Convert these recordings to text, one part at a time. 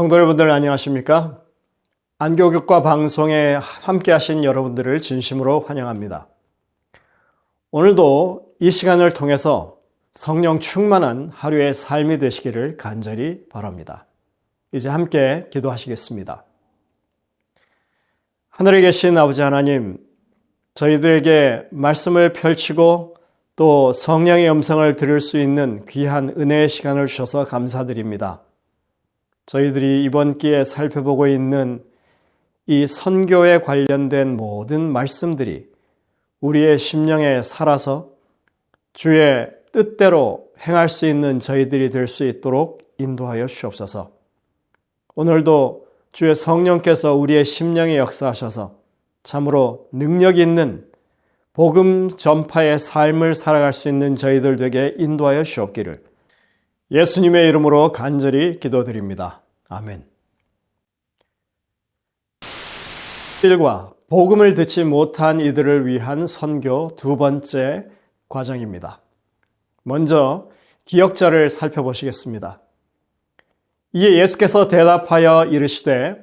성도 여러분들 안녕하십니까? 안교육과 방송에 함께 하신 여러분들을 진심으로 환영합니다. 오늘도 이 시간을 통해서 성령 충만한 하루의 삶이 되시기를 간절히 바랍니다. 이제 함께 기도하시겠습니다. 하늘에 계신 아버지 하나님, 저희들에게 말씀을 펼치고 또 성령의 음성을 들을 수 있는 귀한 은혜의 시간을 주셔서 감사드립니다. 저희들이 이번 기회에 살펴보고 있는 이 선교에 관련된 모든 말씀들이 우리의 심령에 살아서 주의 뜻대로 행할 수 있는 저희들이 될 수 있도록 인도하여 주옵소서. 오늘도 주의 성령께서 우리의 심령에 역사하셔서 참으로 능력 있는 복음 전파의 삶을 살아갈 수 있는 저희들 되게 인도하여 주옵기를 예수님의 이름으로 간절히 기도드립니다. 아멘. 일과 복음을 듣지 못한 이들을 위한 선교 두 번째 과정입니다. 먼저 기억자를 살펴보시겠습니다. 이에 예수께서 대답하여 이르시되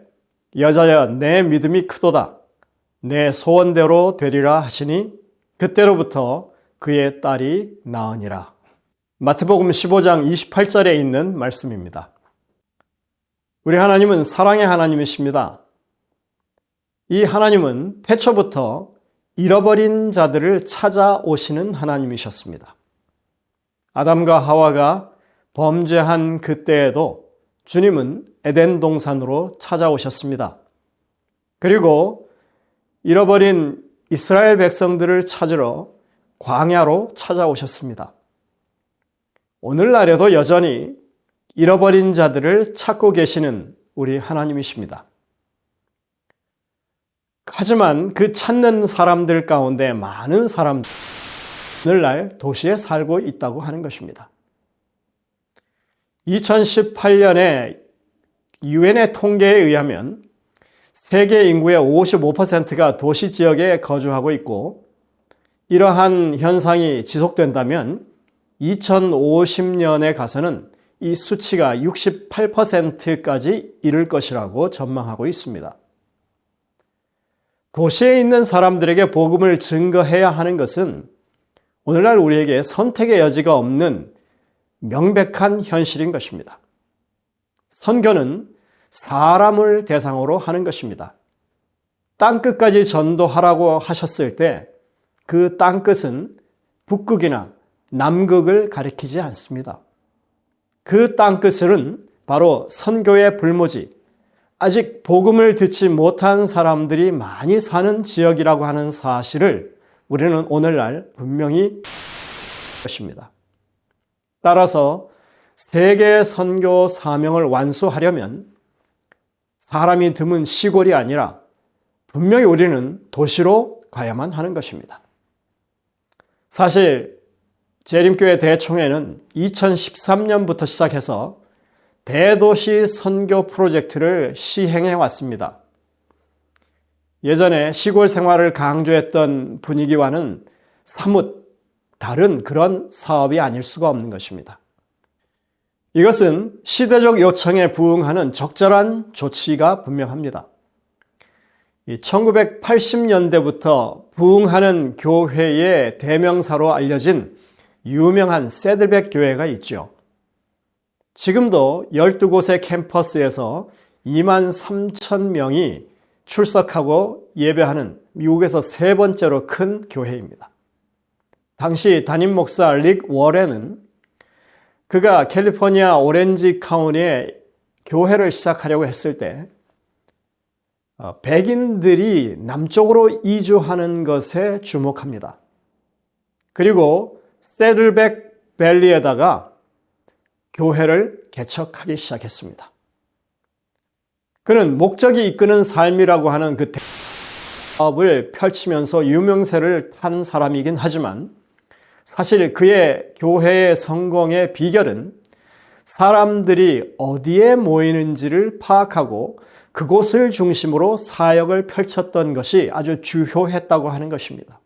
여자여 내 믿음이 크도다 내 소원대로 되리라 하시니 그때로부터 그의 딸이 나으니라. 마태복음 15장 28절에 있는 말씀입니다. 우리 하나님은 사랑의 하나님이십니다. 이 하나님은 태초부터 잃어버린 자들을 찾아오시는 하나님이셨습니다. 아담과 하와가 범죄한 그때에도 주님은 에덴 동산으로 찾아오셨습니다. 그리고 잃어버린 이스라엘 백성들을 찾으러 광야로 찾아오셨습니다. 오늘날에도 여전히 잃어버린 자들을 찾고 계시는 우리 하나님이십니다. 하지만 그 찾는 사람들 가운데 많은 사람들 오늘날 도시에 살고 있다고 하는 것입니다. 2018년에 유엔의 통계에 의하면 세계 인구의 55%가 도시 지역에 거주하고 있고 이러한 현상이 지속된다면 2050년에 가서는 이 수치가 68%까지 이를 것이라고 전망하고 있습니다. 도시에 있는 사람들에게 복음을 증거해야 하는 것은 오늘날 우리에게 선택의 여지가 없는 명백한 현실인 것입니다. 선교는 사람을 대상으로 하는 것입니다. 땅끝까지 전도하라고 하셨을 때 그 땅끝은 북극이나 남극을 가리키지 않습니다. 그 땅끝은 바로 선교의 불모지, 아직 복음을 듣지 못한 사람들이 많이 사는 지역이라고 하는 사실을 우리는 오늘날 분명히 것입니다. 따라서 세계 선교 사명을 완수하려면 사람이 드문 시골이 아니라 분명히 우리는 도시로 가야만 하는 것입니다. 사실 재림교회 대총회는 2013년부터 시작해서 대도시 선교 프로젝트를 시행해 왔습니다. 예전에 시골 생활을 강조했던 분위기와는 사뭇 다른 그런 사업이 아닐 수가 없는 것입니다. 이것은 시대적 요청에 부응하는 적절한 조치가 분명합니다. 1980년대부터 부흥하는 교회의 대명사로 알려진 유명한 세들백 교회가 있죠. 지금도 12곳의 캠퍼스에서 2만 3천 명이 출석하고 예배하는 미국에서 세 번째로 큰 교회입니다. 당시 담임 목사 릭 워렌은 그가 캘리포니아 오렌지 카운티에 교회를 시작하려고 했을 때 어, 백인들이 남쪽으로 이주하는 것에 주목합니다. 그리고 세들백 밸리에다가 교회를 개척하기 시작했습니다. 그는 목적이 이끄는 삶이라고 하는 그 사업을 펼치면서 유명세를 탄 사람이긴 하지만 사실 그의 교회의 성공의 비결은 사람들이 어디에 모이는지를 파악하고 그곳을 중심으로 사역을 펼쳤던 것이 아주 주요했다고 하는 것입니다.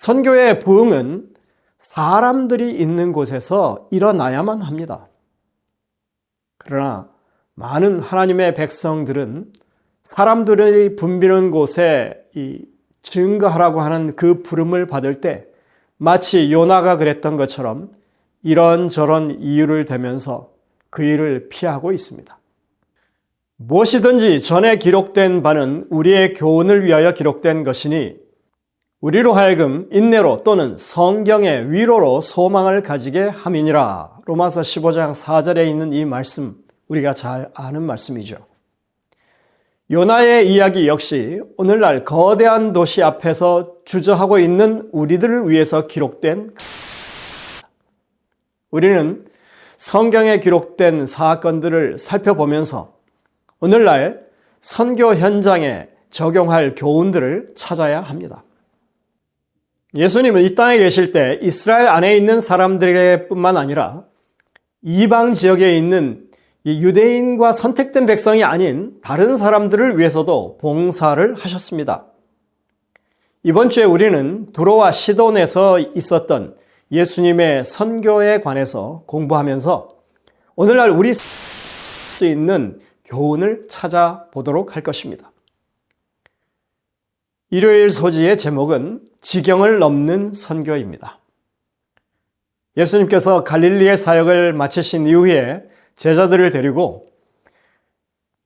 선교의 부흥은 사람들이 있는 곳에서 일어나야만 합니다. 그러나 많은 하나님의 백성들은 사람들이 붐비는 곳에 이 증거하라고 하는 그 부름을 받을 때 마치 요나가 그랬던 것처럼 이런저런 이유를 대면서 그 일을 피하고 있습니다. 무엇이든지 전에 기록된 바는 우리의 교훈을 위하여 기록된 것이니 우리로 하여금 인내로 또는 성경의 위로로 소망을 가지게 함이니라. 로마서 15장 4절에 있는 이 말씀 우리가 잘 아는 말씀이죠. 요나의 이야기 역시 오늘날 거대한 도시 앞에서 주저하고 있는 우리들을 위해서 기록된 우리는 성경에 기록된 사건들을 살펴보면서 오늘날 선교 현장에 적용할 교훈들을 찾아야 합니다. 예수님은 이 땅에 계실 때 이스라엘 안에 있는 사람들에게뿐만 아니라 이방 지역에 있는 유대인과 선택된 백성이 아닌 다른 사람들을 위해서도 봉사를 하셨습니다. 이번 주에 우리는 두로와 시돈에서 있었던 예수님의 선교에 관해서 공부하면서 오늘날 우리 수 있는 교훈을 찾아보도록 할 것입니다. 일요일 소지의 제목은 지경을 넘는 선교입니다. 예수님께서 갈릴리의 사역을 마치신 이후에 제자들을 데리고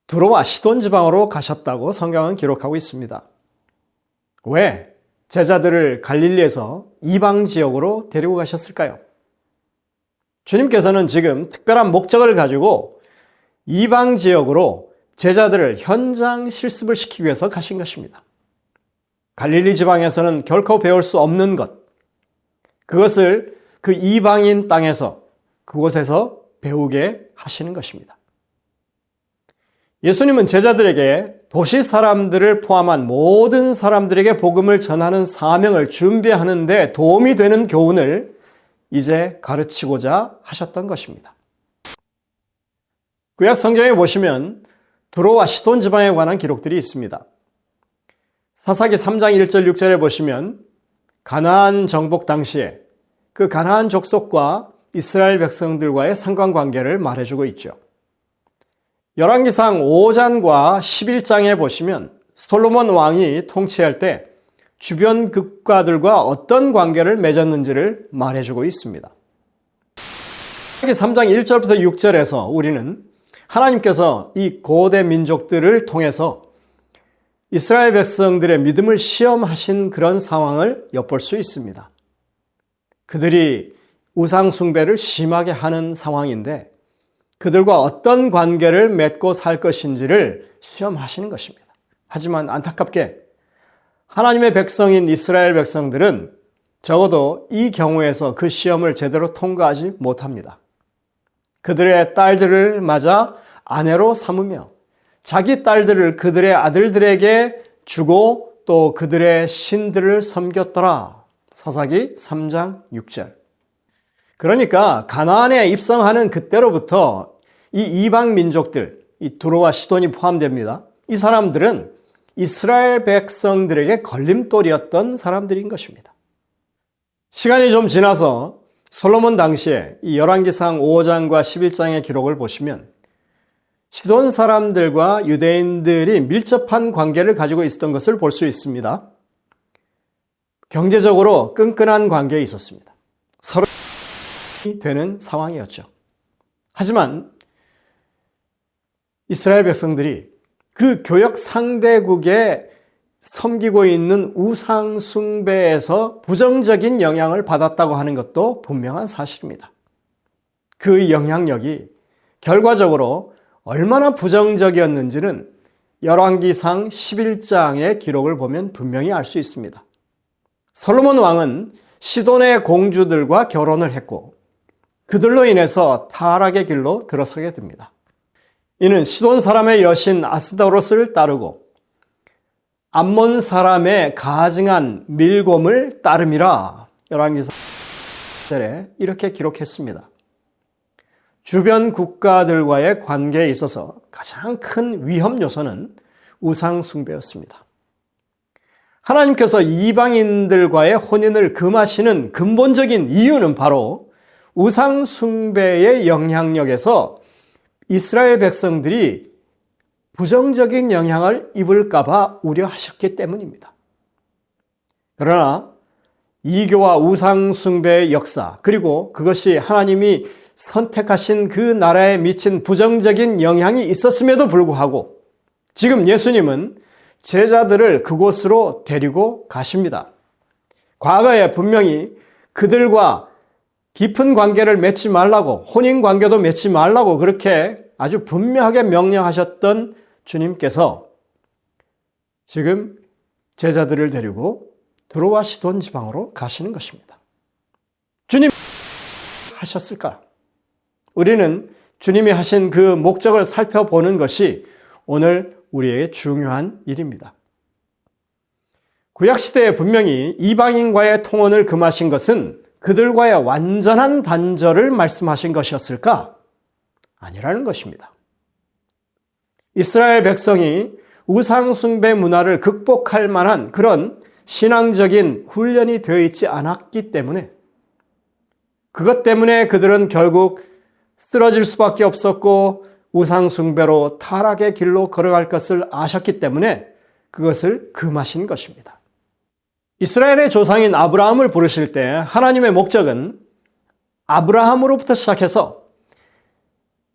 두로와 시돈 지방으로 가셨다고 성경은 기록하고 있습니다. 왜 제자들을 갈릴리에서 이방 지역으로 데리고 가셨을까요? 주님께서는 지금 특별한 목적을 가지고 이방 지역으로 제자들을 현장 실습을 시키기 위해서 가신 것입니다. 갈릴리 지방에서는 결코 배울 수 없는 것, 그것을 그 이방인 땅에서 그곳에서 배우게 하시는 것입니다. 예수님은 제자들에게 도시 사람들을 포함한 모든 사람들에게 복음을 전하는 사명을 준비하는데 도움이 되는 교훈을 이제 가르치고자 하셨던 것입니다. 구약 성경에 보시면 두로와 시돈 지방에 관한 기록들이 있습니다. 사사기 3장 1절 6절에 보시면 가나안 정복 당시에 그 가나안 족속과 이스라엘 백성들과의 상관관계를 말해주고 있죠. 열왕기상 5장과 11장에 보시면 솔로몬 왕이 통치할 때 주변 국가들과 어떤 관계를 맺었는지를 말해주고 있습니다. 3장 1절부터 6절에서 우리는 하나님께서 이 고대 민족들을 통해서 이스라엘 백성들의 믿음을 시험하신 그런 상황을 엿볼 수 있습니다. 그들이 우상숭배를 심하게 하는 상황인데 그들과 어떤 관계를 맺고 살 것인지를 시험하시는 것입니다. 하지만 안타깝게 하나님의 백성인 이스라엘 백성들은 적어도 이 경우에서 그 시험을 제대로 통과하지 못합니다. 그들의 딸들을 맞아 아내로 삼으며 자기 딸들을 그들의 아들들에게 주고 또 그들의 신들을 섬겼더라. 사사기 3장 6절. 그러니까 가나안에 입성하는 그때로부터 이 이방 민족들, 이 두로와 시돈이 포함됩니다. 이 사람들은 이스라엘 백성들에게 걸림돌이었던 사람들인 것입니다. 시간이 좀 지나서 솔로몬 당시에 이 열왕기상 5장과 11장의 기록을 보시면 시돈 사람들과 유대인들이 밀접한 관계를 가지고 있었던 것을 볼 수 있습니다. 경제적으로 끈끈한 관계에 있었습니다. 서로 되는 상황이었죠. 하지만 이스라엘 백성들이 그 교역 상대국에 섬기고 있는 우상 숭배에서 부정적인 영향을 받았다고 하는 것도 분명한 사실입니다. 그 영향력이 결과적으로 얼마나 부정적이었는지는 열왕기상 11장의 기록을 보면 분명히 알 수 있습니다. 솔로몬 왕은 시돈의 공주들과 결혼을 했고 그들로 인해서 타락의 길로 들어서게 됩니다. 이는 시돈 사람의 여신 아스다로스를 따르고 암몬 사람의 가증한 밀곰을 따름이라 열왕기상 절에 이렇게 기록했습니다. 주변 국가들과의 관계에 있어서 가장 큰 위험 요소는 우상 숭배였습니다. 하나님께서 이방인들과의 혼인을 금하시는 근본적인 이유는 바로 우상 숭배의 영향력에서 이스라엘 백성들이 부정적인 영향을 입을까봐 우려하셨기 때문입니다. 그러나 이교와 우상숭배의 역사, 그리고 그것이 하나님이 선택하신 그 나라에 미친 부정적인 영향이 있었음에도 불구하고 지금 예수님은 제자들을 그곳으로 데리고 가십니다. 과거에 분명히 그들과 깊은 관계를 맺지 말라고, 혼인 관계도 맺지 말라고 그렇게 아주 분명하게 명령하셨던 주님께서 지금 제자들을 데리고 드로와 시돈 지방으로 가시는 것입니다. 주님 하셨을까? 우리는 주님이 하신 그 목적을 살펴보는 것이 오늘 우리에게 중요한 일입니다. 구약시대에 분명히 이방인과의 통혼을 금하신 것은 그들과의 완전한 단절을 말씀하신 것이었을까? 아니라는 것입니다. 이스라엘 백성이 우상숭배 문화를 극복할 만한 그런 신앙적인 훈련이 되어 있지 않았기 때문에 그것 때문에 그들은 결국 쓰러질 수밖에 없었고 우상숭배로 타락의 길로 걸어갈 것을 아셨기 때문에 그것을 금하신 것입니다. 이스라엘의 조상인 아브라함을 부르실 때 하나님의 목적은 아브라함으로부터 시작해서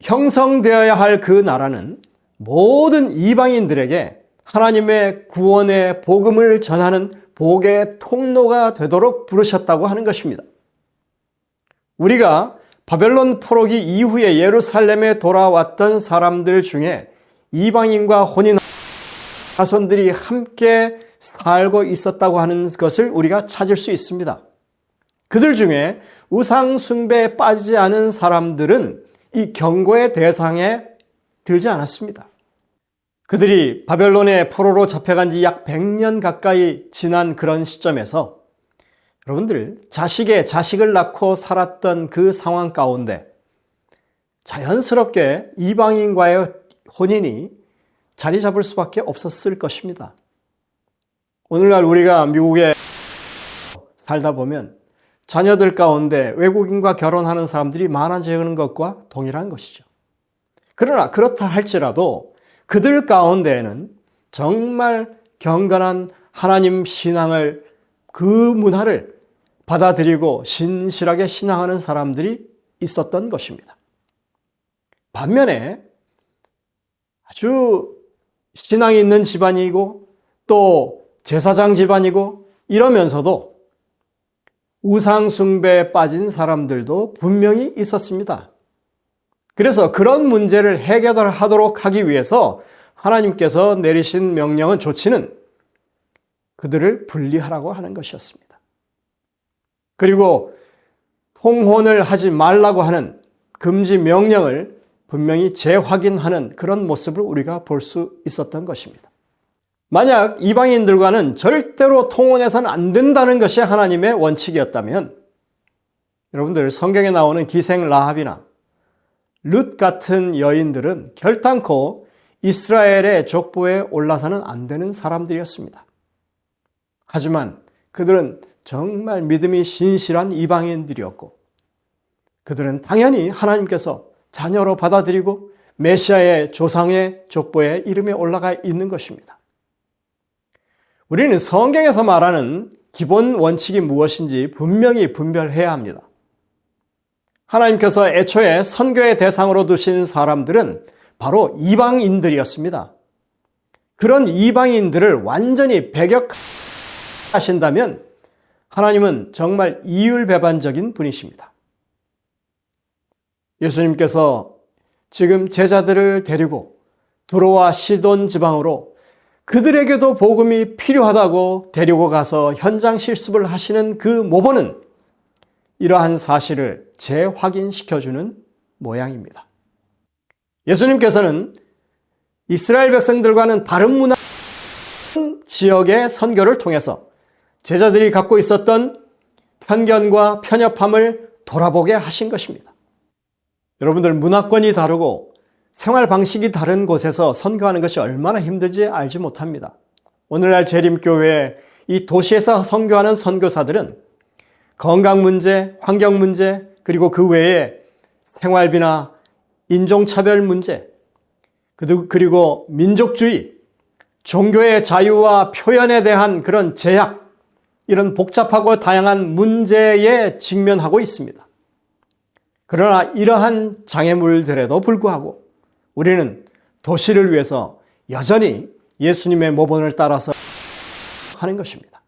형성되어야 할 그 나라는 모든 이방인들에게 하나님의 구원의 복음을 전하는 복의 통로가 되도록 부르셨다고 하는 것입니다. 우리가 바벨론 포로기 이후에 예루살렘에 돌아왔던 사람들 중에 이방인과 혼인 자손들이 함께 살고 있었다고 하는 것을 우리가 찾을 수 있습니다. 그들 중에 우상숭배에 빠지지 않은 사람들은 이 경고의 대상에 들지 않았습니다. 그들이 바벨론의 포로로 잡혀간 지 약 100년 가까이 지난 그런 시점에서 여러분들 자식의 자식을 낳고 살았던 그 상황 가운데 자연스럽게 이방인과의 혼인이 자리 잡을 수밖에 없었을 것입니다. 오늘날 우리가 미국에 살다 보면 자녀들 가운데 외국인과 결혼하는 사람들이 많아지는 것과 동일한 것이죠. 그러나 그렇다 할지라도 그들 가운데에는 정말 경건한 하나님 신앙을 그 문화를 받아들이고 신실하게 신앙하는 사람들이 있었던 것입니다. 반면에 아주 신앙이 있는 집안이고 또 제사장 집안이고 이러면서도 우상숭배에 빠진 사람들도 분명히 있었습니다. 그래서 그런 문제를 해결하도록 하기 위해서 하나님께서 내리신 명령은 조치는 그들을 분리하라고 하는 것이었습니다. 그리고 통혼을 하지 말라고 하는 금지 명령을 분명히 재확인하는 그런 모습을 우리가 볼 수 있었던 것입니다. 만약 이방인들과는 절대로 통혼해서는 안 된다는 것이 하나님의 원칙이었다면 여러분들 성경에 나오는 기생 라합이나 룻 같은 여인들은 결단코 이스라엘의 족보에 올라서는 안 되는 사람들이었습니다. 하지만 그들은 정말 믿음이 신실한 이방인들이었고 그들은 당연히 하나님께서 자녀로 받아들이고 메시아의 조상의 족보에 이름에 올라가 있는 것입니다. 우리는 성경에서 말하는 기본 원칙이 무엇인지 분명히 분별해야 합니다. 하나님께서 애초에 선교의 대상으로 두신 사람들은 바로 이방인들이었습니다. 그런 이방인들을 완전히 배격하신다면 하나님은 정말 이율배반적인 분이십니다. 예수님께서 지금 제자들을 데리고 두로와 시돈 지방으로 그들에게도 복음이 필요하다고 데리고 가서 현장 실습을 하시는 그 모범은 이러한 사실을 재확인시켜주는 모양입니다. 예수님께서는 이스라엘 백성들과는 다른 문화 지역의 선교를 통해서 제자들이 갖고 있었던 편견과 편협함을 돌아보게 하신 것입니다. 여러분들 문화권이 다르고 생활 방식이 다른 곳에서 선교하는 것이 얼마나 힘든지 알지 못합니다. 오늘날 재림교회 이 도시에서 선교하는 선교사들은 건강 문제, 환경 문제, 그리고 그 외에 생활비나 인종차별 문제, 그리고 민족주의, 종교의 자유와 표현에 대한 그런 제약, 이런 복잡하고 다양한 문제에 직면하고 있습니다. 그러나 이러한 장애물들에도 불구하고 우리는 도시를 위해서 여전히 예수님의 모본을 따라서 하는 것입니다.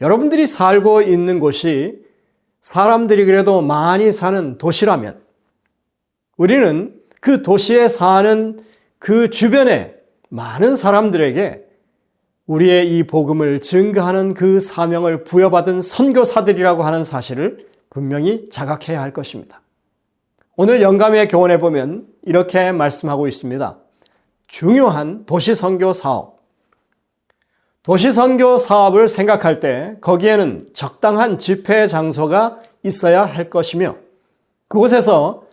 여러분들이 살고 있는 곳이 사람들이 그래도 많이 사는 도시라면 우리는 그 도시에 사는 그 주변에 많은 사람들에게 우리의 이 복음을 증거하는 그 사명을 부여받은 선교사들이라고 하는 사실을 분명히 자각해야 할 것입니다. 오늘 영감의 교훈에 보면 이렇게 말씀하고 있습니다. 중요한 도시 선교 사업. 도시 선교 사업을 생각할 때 거기에는 적당한 집회 장소가 있어야 할 것이며 그곳에서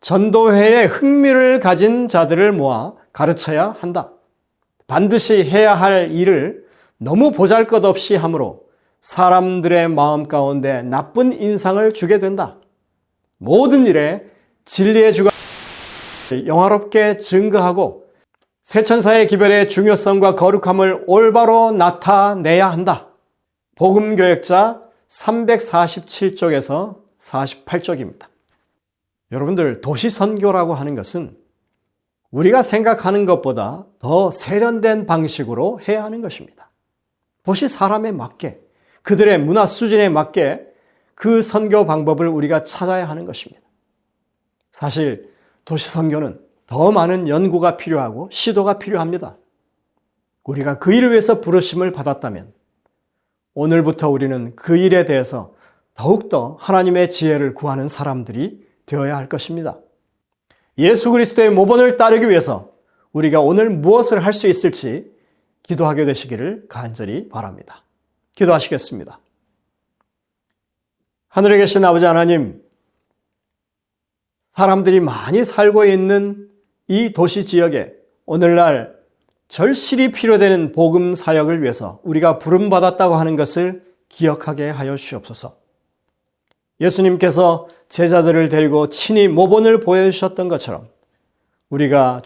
전도회에 흥미를 가진 자들을 모아 가르쳐야 한다. 반드시 해야 할 일을 너무 보잘 것 없이 함으로 사람들의 마음 가운데 나쁜 인상을 주게 된다. 모든 일에 진리의 주가 영화롭게 증거하고 세천사의 기별의 중요성과 거룩함을 올바로 나타내야 한다. 복음교역자 347쪽에서 48쪽입니다. 여러분들 도시선교라고 하는 것은 우리가 생각하는 것보다 더 세련된 방식으로 해야 하는 것입니다. 도시 사람에 맞게 그들의 문화 수준에 맞게 그 선교 방법을 우리가 찾아야 하는 것입니다. 사실 도시 선교는 더 많은 연구가 필요하고 시도가 필요합니다. 우리가 그 일을 위해서 부르심을 받았다면 오늘부터 우리는 그 일에 대해서 더욱더 하나님의 지혜를 구하는 사람들이 되어야 할 것입니다. 예수 그리스도의 모본을 따르기 위해서 우리가 오늘 무엇을 할 수 있을지 기도하게 되시기를 간절히 바랍니다. 기도하시겠습니다. 하늘에 계신 아버지 하나님, 사람들이 많이 살고 있는 이 도시 지역에 오늘날 절실히 필요되는 복음 사역을 위해서 우리가 부름받았다고 하는 것을 기억하게 하여 주옵소서. 예수님께서 제자들을 데리고 친히 모본을 보여주셨던 것처럼 우리가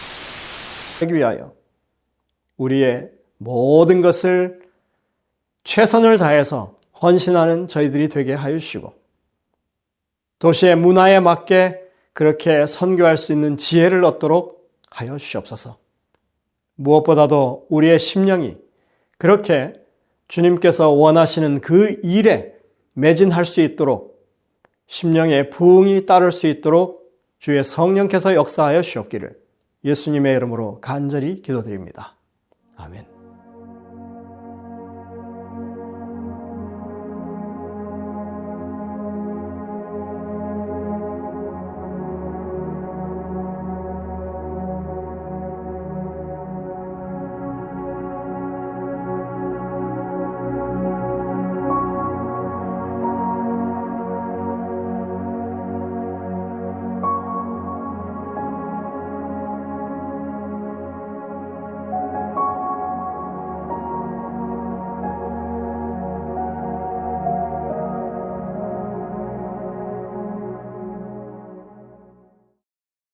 하기 위하여 우리의 모든 것을 최선을 다해서 헌신하는 저희들이 되게 하여 주시고 도시의 문화에 맞게 그렇게 선교할 수 있는 지혜를 얻도록 하여 주시옵소서. 무엇보다도 우리의 심령이 그렇게 주님께서 원하시는 그 일에 매진할 수 있도록 심령의 부흥이 따를 수 있도록 주의 성령께서 역사하여 주옵기를 예수님의 이름으로 간절히 기도드립니다. 아멘.